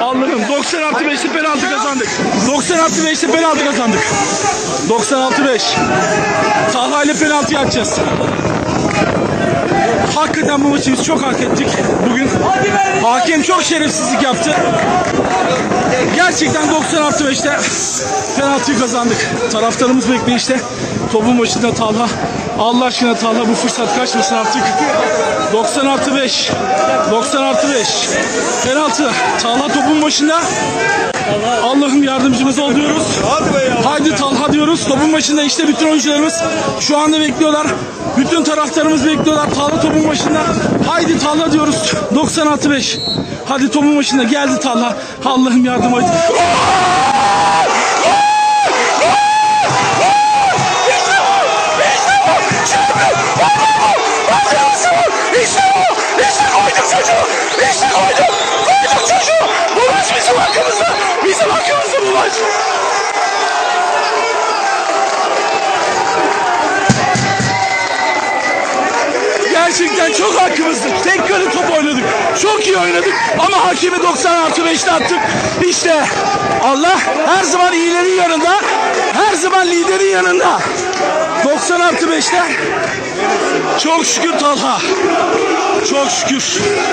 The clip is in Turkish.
Allah'ım 90 artı 5'te penaltı kazandık. 90 artı 5'te penaltı kazandık. 96 5. Talha ile penaltı atacağız. Hakikaten bu maçı biz çok hak ettik. Bugün hakem çok şerefsizlik yaptı. Gerçekten 90 artı 5'te penaltıyı kazandık. Taraftarımız bekleyişte. Topun başında Talha. Allah aşkına Talha bu fırsat kaçmasın artık. 90 artı 5. 90 artı 5. Penaltı. Talha topun başında. Allah'ım yardımcımız ol diyoruz. Haydi Talha diyoruz. Topun başında işte bütün oyuncularımız şu anda bekliyorlar. Bütün taraftarımız bekliyorlar. Talha topun başında. Haydi Talha diyoruz. 90 artı 5. Hadi topun başında geldi Talha. Allah'ım yardım et. Gerçekten çok hakkımızdı. Tek kale top oynadık. Çok iyi oynadık. Ama hakemi 90 artı 5'te attık. İşte Allah her zaman iyilerin yanında. Her zaman liderin yanında. 90 artı 5'te çok şükür Talha. Çok şükür.